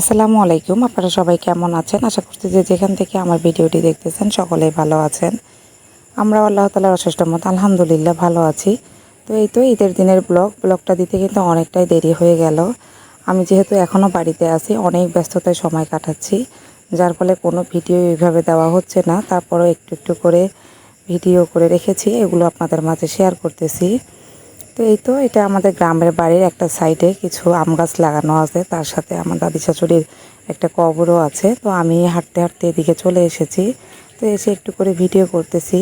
আসসালামু আলাইকুম। আপনারা সবাই কেমন আছেন? আশা করছি যে যেখান থেকে আমার ভিডিওটি দেখতেছেন, সকলেই ভালো আছেন। আমরা আল্লাহ তালার অশেষ মত আলহামদুলিল্লাহ ভালো আছি। তো এই তো ঈদের দিনের ব্লগ। ব্লগটা দিতে কিন্তু অনেকটাই দেরি হয়ে গেল। আমি যেহেতু এখনও বাড়িতে আছি, অনেক ব্যস্ততায় সময় কাটাচ্ছি, যার ফলে কোনো ভিডিও এইভাবে দেওয়া হচ্ছে না। তারপরও একটু একটু করে ভিডিও করে রেখেছি। এগুলো আপনাদের মাঝে শেয়ার করতেছি। তো এই তো, এটা আমাদের গ্রামের বাড়ির একটা সাইডে কিছু আম গাছ লাগানো আছে। তার সাথে আমার দাদি শাশুড়ির একটা কবরও আছে। তো আমি হাঁটতে হাঁটতে এদিকে চলে এসেছি। তো এসে একটু করে ভিডিও করতেছি।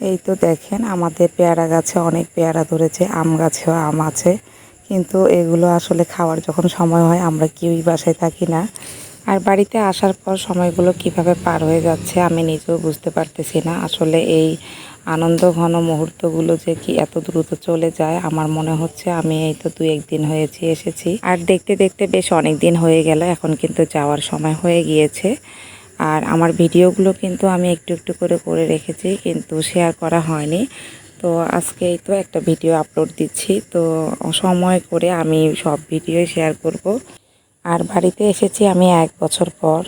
এই তো দেখেন, আমাদের পেয়ারা গাছে অনেক পেয়ারা ধরেছে, আম গাছেও আম আছে। কিন্তু এগুলো আসলে খাওয়ার যখন সময় হয়, আমরা কেউই বাসায় থাকি না। আর বাড়িতে আসার পর সময়গুলো কীভাবে পার হয়ে যাচ্ছে আমি নিজেও বুঝতে পারতেছি না। আসলে এই আনন্দ ঘন মুহূর্তগুলো যে কি এত দ্রুত চলে যায়, আমার মনে হচ্ছে আমি এই তো দু একদিন হয়েছি, এসেছি। আর দেখতে দেখতে বেশ অনেক দিন হয়ে গেল, এখন কিন্তু যাওয়ার সময় হয়ে গিয়েছে। আর আমার ভিডিওগুলো কিন্তু আমি একটু একটু করে করে রেখেছি, কিন্তু শেয়ার করা হয়নি। তো আজকে এই তো একটা ভিডিও আপলোড দিচ্ছি, তো সময় করে আমি সব ভিডিও শেয়ার করব। আর বাড়িতে এসেছি আমি এক বছর পর।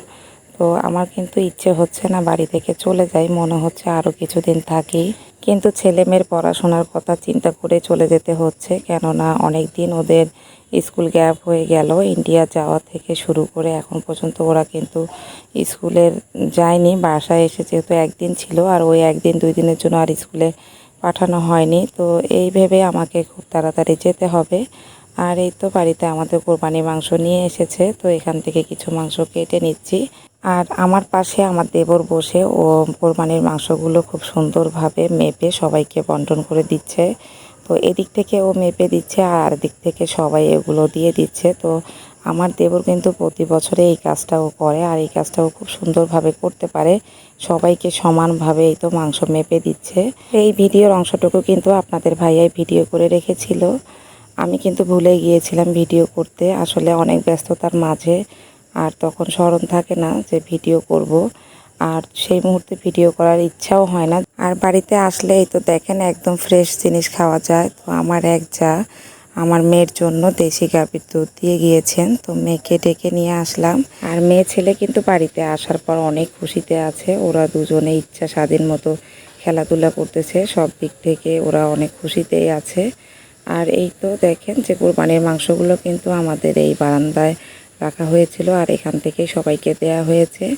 তো আমার কিন্তু ইচ্ছে হচ্ছে না বাড়ি থেকে চলে যাই, মনে হচ্ছে আরও কিছুদিন থাকি। কিন্তু ছেলে মেয়ের পড়াশোনার কথা চিন্তা করে চলে যেতে হচ্ছে, কেননা অনেক দিন ওদের স্কুল গ্যাপ হয়ে গেল। ইন্ডিয়া যাওয়া থেকে শুরু করে এখন পর্যন্ত ওরা কিন্তু স্কুলের যায়নি, বাসায় এসে যেহেতু একদিন ছিল আর ওই একদিন দুই দিনের জন্য আর স্কুলে পাঠানো হয়নি। তো এই ভেবে আমাকে খুব তাড়াতাড়ি যেতে হবে। আর এই তো বাড়িতে আমাদের কোরবানি মাংস নিয়ে এসেছে, তো এখান থেকে কিছু মাংস কেটে নিচ্ছি। আর আমার পাশে আমার দেবর বসে, ও কোরবানির মাংসগুলো খুব সুন্দরভাবে মেপে সবাইকে বন্টন করে দিচ্ছে। তো এদিক থেকে ও মেপে দিচ্ছে আর দিক থেকে সবাই এগুলো দিয়ে দিচ্ছে। তো আমার দেবর কিন্তু প্রতি বছরে এই কাজটাও করে আর এই কাজটাও খুব সুন্দরভাবে করতে পারে। সবাইকে সমানভাবে এই তো মাংস মেপে দিচ্ছে। এই ভিডিওর অংশটুকু কিন্তু আপনাদের ভাইয়াই ভিডিও করে রেখেছিল। আমি কিন্তু ভুলে গিয়েছিলাম ভিডিও করতে। আসলে অনেক ব্যস্ততার মাঝে আর তখন স্মরণ থাকে না যে ভিডিও করব। আর সেই মুহূর্তে ভিডিও করার ইচ্ছাও হয় না। আর বাড়িতে আসলে এই তো দেখেন একদম ফ্রেশ জিনিস খাওয়া যায়। তো আমার এক যা, আমার মেয়ের জন্য দেশি গাভীর দুধ দিয়ে গিয়েছেন। তো মেয়েকে ডেকে নিয়ে আসলাম। আর মেয়ে ছেলে কিন্তু বাড়িতে আসার পর অনেক খুশিতে আছে। ওরা দুজনে ইচ্ছা স্বাধীন মতো খেলাধুলা করতেছে। সব দিক থেকে ওরা অনেক খুশিতেই আছে। আর এই তো দেখেন যে কোরবানির মাংসগুলো কিন্তু আমাদের এই বারান্দায় রাখা হয়েছিল আর এখান থেকে সবাইকে দেয়া হয়েছে।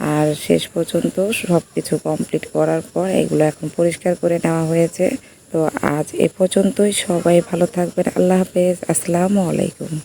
আর শেষ পর্যন্ত সব কিছু কমপ্লিট করার পর এগুলো এখন পরিষ্কার করে নেওয়া হয়েছে। তো আজ এ পর্যন্তই সবাই ভালো থাকবেন। আল্লাহ হাফেজ। আসসালামু আলাইকুম।